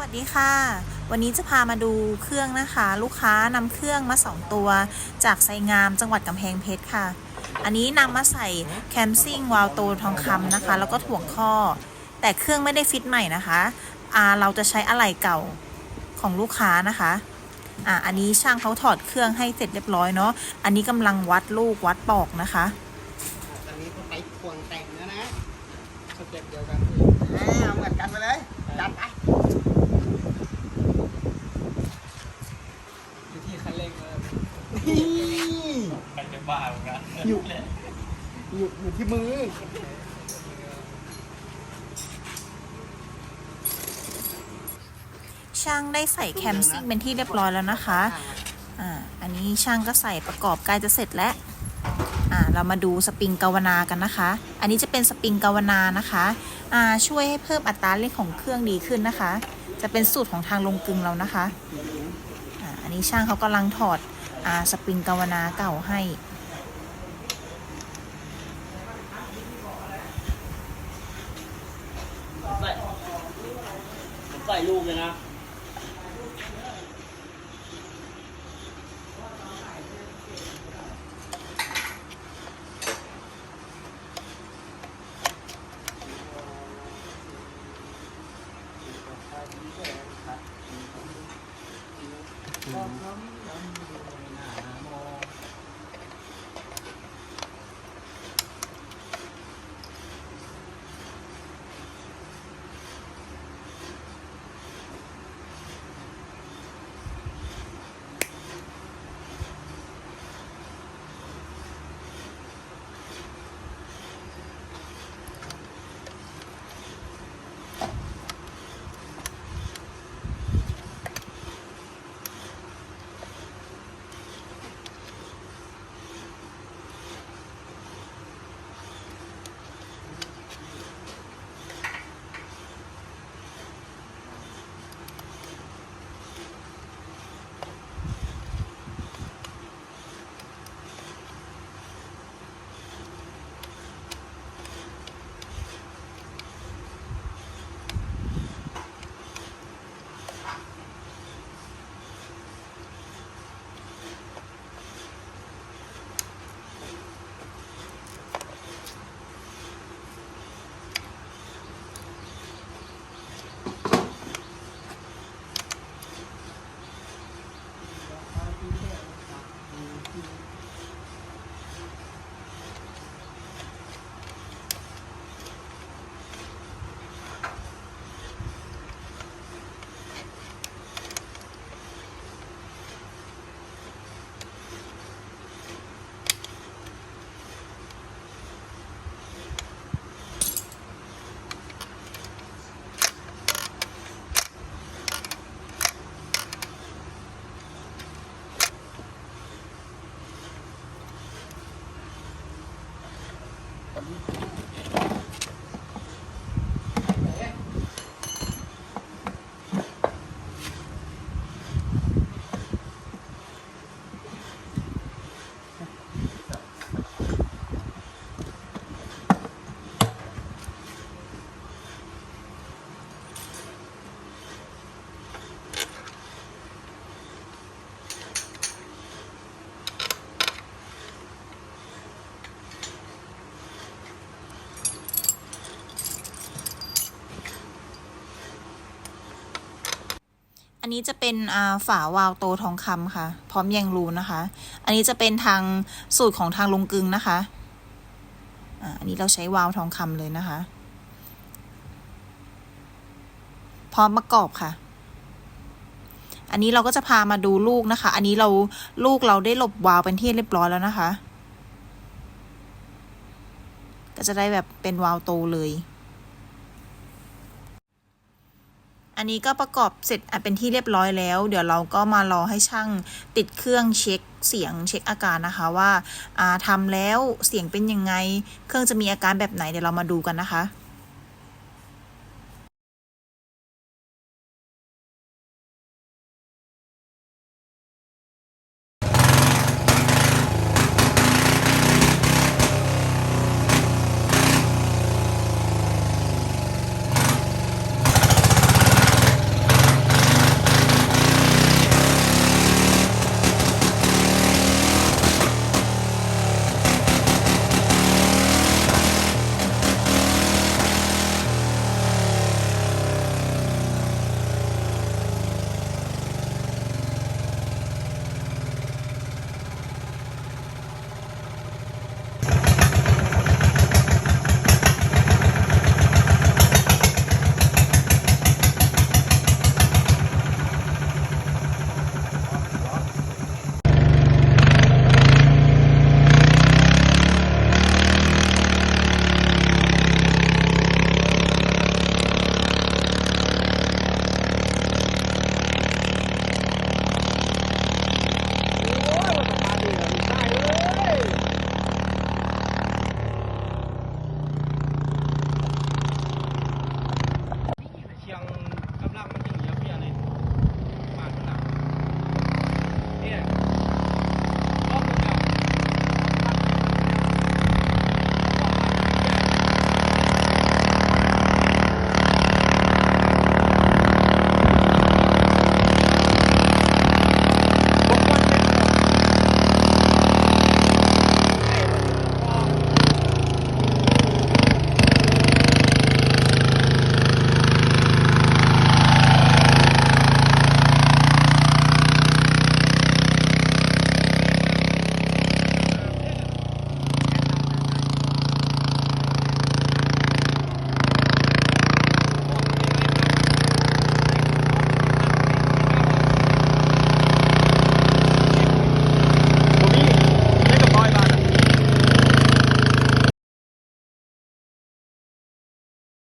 วัสดีค่ะ วันนี้จะพามาดูเครื่องนะคะ ลูกค้านำเครื่องมา 2 ตัว จากไซงามจังหวัดกำแพงเพชรค่ะ อันนี้นำมาใส่แคมซิ่งวาลโตทองคำนะคะ แล้วก็ถ่วงข้อ แต่เครื่องไม่ได้ฟิตใหม่นะคะอ่าเราจะใช้อะไหล่เก่าของลูกค้านะคะอ่าอันนี้ช่างเขาถอดเครื่องให้เสร็จเรียบร้อยเนาะอันนี้กำลังวัดลูกวัดปอกนะคะตอนนี้ก็ไปพวงแต่งแล้วนะสเต็ปเดียวกันเอาเหมือนกันไปเลยจัดไป อยู่ที่คันเร่งเลย นี่ใครจะบ้าเหมือนกันอยู่อยู่อยู่ที่มือช่างได้ใส่แคมซิ่งเป็นที่เรียบร้อยแล้วนะคะ อ่า อันนี้ช่างก็ใส่ประกอบใกล้จะเสร็จแล้ว อ่า เรามาดูสปริงกาวนากันนะคะ อันนี้จะเป็นสปริงกาวนานะคะ อ่า ช่วยให้เพิ่มอัตราเร่งของเครื่องดีขึ้นนะคะ จะเป็นสูตรของทางลงกลึงเรานะคะ อ่า อันนี้ช่างเขากำลังถอด อาสปริงกาวนาเก่าให้ ใส่ผมใส่ลูกเลยนะอั นนี้จะเป็นฝาวาล์วโตทองคำค่ะ พร้อมแยงรูนะคะ อันนี้จะเป็นทางสูตรของทางลงกึงนะคะอันนี้เราใช้วาล์วทองคำเลยนะคะ พร้อมประกอบค่ะ อันนี้เราก็จะพามาดูลูกนะคะ อันนี้เราลูกเราได้หลบวาล์วเป็นที่เรียบร้อยแล้วนะคะ ก็จะได้แบบเป็นวาล์วโตเลย อันนี้ก็ประกอบเสร็จเป็นที่เรียบร้อยแล้ว เดี๋ยวเราก็มารอให้ช่างติดเครื่องเช็คเสียงเช็คอาการนะคะว่าทำแล้วเสียงเป็นยังไง เครื่องจะมีอาการแบบไหนเดี๋ยวเรามาดูกันนะคะ